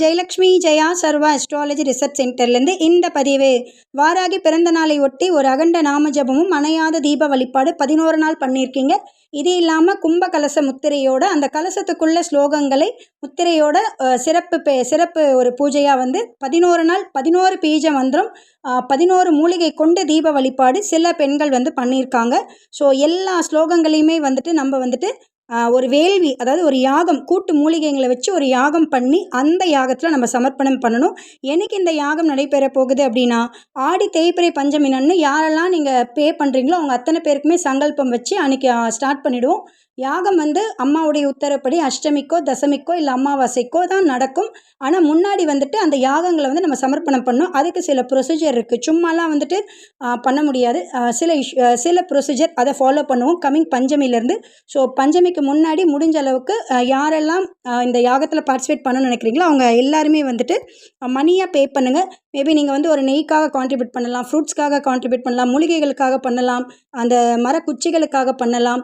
Jayalakshmi Jaya Sarva astrology research சென்டர்லேருந்து இந்த பதிவு. வாராகி பிறந்த நாளை ஒட்டி ஒரு அகண்ட நாமஜபமும் அணையாத தீப வழிபாடு பதினோரு நாள் பண்ணியிருக்கீங்க. இது இல்லாமல் கும்ப கலச முத்திரையோட அந்த கலசத்துக்குள்ள ஸ்லோகங்களை முத்திரையோட சிறப்பு பே சிறப்பு ஒரு பூஜையாக வந்து பதினோரு நாள் பதினோரு பீஜ மந்திரம் பதினோரு மூலிகை கொண்டு தீப வழிபாடு சில பெண்கள் வந்து பண்ணியிருக்காங்க. ஸோ எல்லா ஸ்லோகங்களையுமே வந்துட்டு நம்ம வந்துட்டு ஒரு வேள்வி அதாவது ஒரு யாகம் கூட்டு மூலிகைங்களை வச்சு ஒரு யாகம் பண்ணி அந்த யாகத்தில் நம்ம சமர்ப்பணம் பண்ணணும். எனக்கு இந்த யாகம் நடைபெற போகுது அப்படின்னா ஆடி தேய்ப்பிரை பஞ்சமினன்னு யாரெல்லாம் நீங்கள் பே பண்ணுறீங்களோ அவங்க அத்தனை பேருக்குமே சங்கல்பம் வச்சு அன்றைக்கி ஸ்டார்ட் பண்ணிவிடுவோம் யாகம் வந்து அம்மாவுடைய உத்தரப்படி அஷ்டமிக்கோ தசமிக்கோ இல்லை அமாவாசைக்கோ தான் நடக்கும். ஆனால் முன்னாடி வந்துட்டு அந்த யாகங்களை வந்து நம்ம சமர்ப்பணம் பண்ணோம் அதுக்கு சில ப்ரொசீஜர் இருக்குது சும்மாலாம் வந்துட்டு பண்ண முடியாது. சில இஷ் சில ப்ரொசீஜர் அதை ஃபாலோ பண்ணுவோம். கம்மிங் பஞ்சமிலேருந்து ஸோ பஞ்சமிக்கு முன்னாடி முடிஞ்ச அளவுக்கு யாரெல்லாம் இந்த யாகத்தில் பார்ட்டிசிபேட் பண்ணணும்னு நினைக்கிறீங்களோ அவங்க எல்லாருமே வந்துட்டு மணியாக பே பண்ணுங்கள் மேபி நீங்கள் வந்து ஒரு நெய்க்காக கான்ட்ரிபியூட் பண்ணலாம் ஃப்ரூட்ஸ்க்காக கான்ட்ரிபியூட் பண்ணலாம் மூலிகைகளுக்காக பண்ணலாம் அந்த மரக்குச்சிகளுக்காக பண்ணலாம்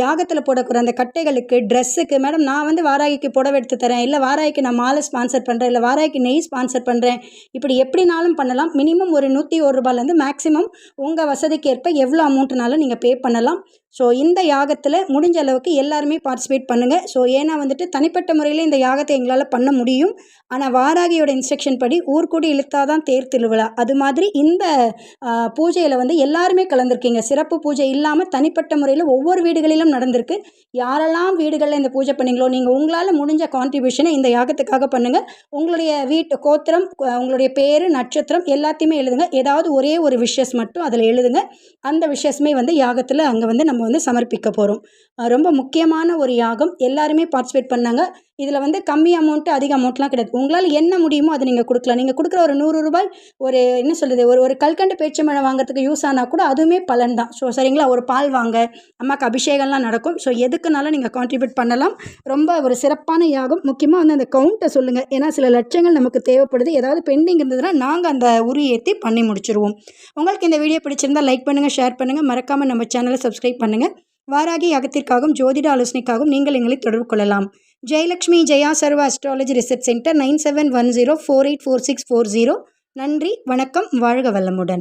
யாகத்தில் போடக்கூட அந்த கட்டைகளுக்கு ட்ரெஸ்ஸுக்கு மேடம் நான் வந்து வாராகிக்கு புடவை எடுத்து தரேன் இல்லை வாராகிக்கு நான் மாலை ஸ்பான்சர் பண்ணுறேன் இல்லை வாராகிக்கு நெய் ஸ்பான்சர் பண்ணுறேன் இப்படி எப்படினாலும் பண்ணலாம். மினிமம் ஒரு நூற்றி ஒரு ரூபாயிலேருந்து மேக்ஸிமம் உங்கள் வசதிக்கு ஏற்ப எவ்வளோ அமௌண்ட்னாலும் நீங்கள் பே பண்ணலாம். ஸோ இந்த யாகத்தில் முடிஞ்ச அளவுக்கு எல்லாருமே பார்ட்டிசிபேட் பண்ணுங்கள் ஸோ ஏன்னா வந்துட்டு தனிப்பட்ட முறையில் இந்த யாகத்தை எங்களால் பண்ண முடியும். ஆனால் வாராகியோட இன்ஸ்ட்ரக்ஷன் படி ஊர்கூடி இழுத்தாதான் தேர் திருவிழா. அது மாதிரி இந்த பூஜையில் வந்து எல்லாருமே கலந்துருக்கீங்க. சிறப்பு பூஜை இல்லாமல் தனிப்பட்ட முறையில் ஒவ்வொரு வீடுகளிலும் நடந்திருக்கு. யாரெல்லாம் வீடுகளில் இந்த பூஜை பண்ணீங்களோ நீங்கள் உங்களால் முடிஞ்ச கான்ட்ரிபியூஷனை இந்த யாகத்துக்காக பண்ணுங்கள் உங்களுடைய வீட்டு கோத்திரம் உங்களுடைய பேர் நட்சத்திரம் எல்லாத்தையுமே எழுதுங்க. ஏதாவது ஒரே ஒரு விஷஸ் மட்டும் அதில் எழுதுங்க. அந்த விஷயமே வந்து யாகத்தில் அங்கே வந்து நம்ம வந்து சமர்ப்பிக்க போகிறோம் ரொம்ப முக்கியமான ஒரு யாகம். எல்லாருமே பார்ட்டிசிபேட் பண்ணாங்க. இதில் வந்து கம்மி அமௌண்ட்டு அதிக அமௌண்ட்லாம் கிடையாது. உங்களால் என்ன முடியுமோ அதை நீங்கள் கொடுக்கலாம். நீங்கள் கொடுக்குற ஒரு நூறு ரூபாய் ஒரு என்ன சொல்கிறது ஒரு ஒரு கல்கண்டு பேச்சம்பழம் வாங்குறதுக்கு யூஸ் ஆனால் கூட அதுவுமே பலன் தான். ஸோ சரிங்களா? ஒரு பால் வாங்க அம்மாவுக்கு அபிஷேகம்லாம் நடக்கும். ஸோ எதுக்குனாலும் நீங்கள் கான்ட்ரிபியூட் பண்ணலாம். ரொம்ப ஒரு சிறப்பான யாகம். முக்கியமாக வந்து அந்த கவுண்ட்டை சொல்லுங்கள் ஏன்னா சில லட்சங்கள் நமக்கு தேவைப்படுது. ஏதாவது பெண்டிங் இருந்ததுன்னா நாங்கள் அந்த உரி ஏற்றி பண்ணி முடிச்சிருவோம். உங்களுக்கு இந்த வீடியோ பிடிச்சிருந்தால் லைக் பண்ணுங்கள் ஷேர் பண்ணுங்கள் மறக்காமல் நம்ம சேனலை சப்ஸ்கிரைப் பண்ணுங்கள் வாராகி யாகத்திற்காகவும் ஜோதிட ஆலோசனைக்காகவும் நீங்கள் எங்களை தொடர்பு கொள்ளலாம். Jayalakshmi Jaya Sarva astrology research centre nine seven one zero four eight four six four zero. நன்றி வணக்கம் வாழ்க வளமுடன்.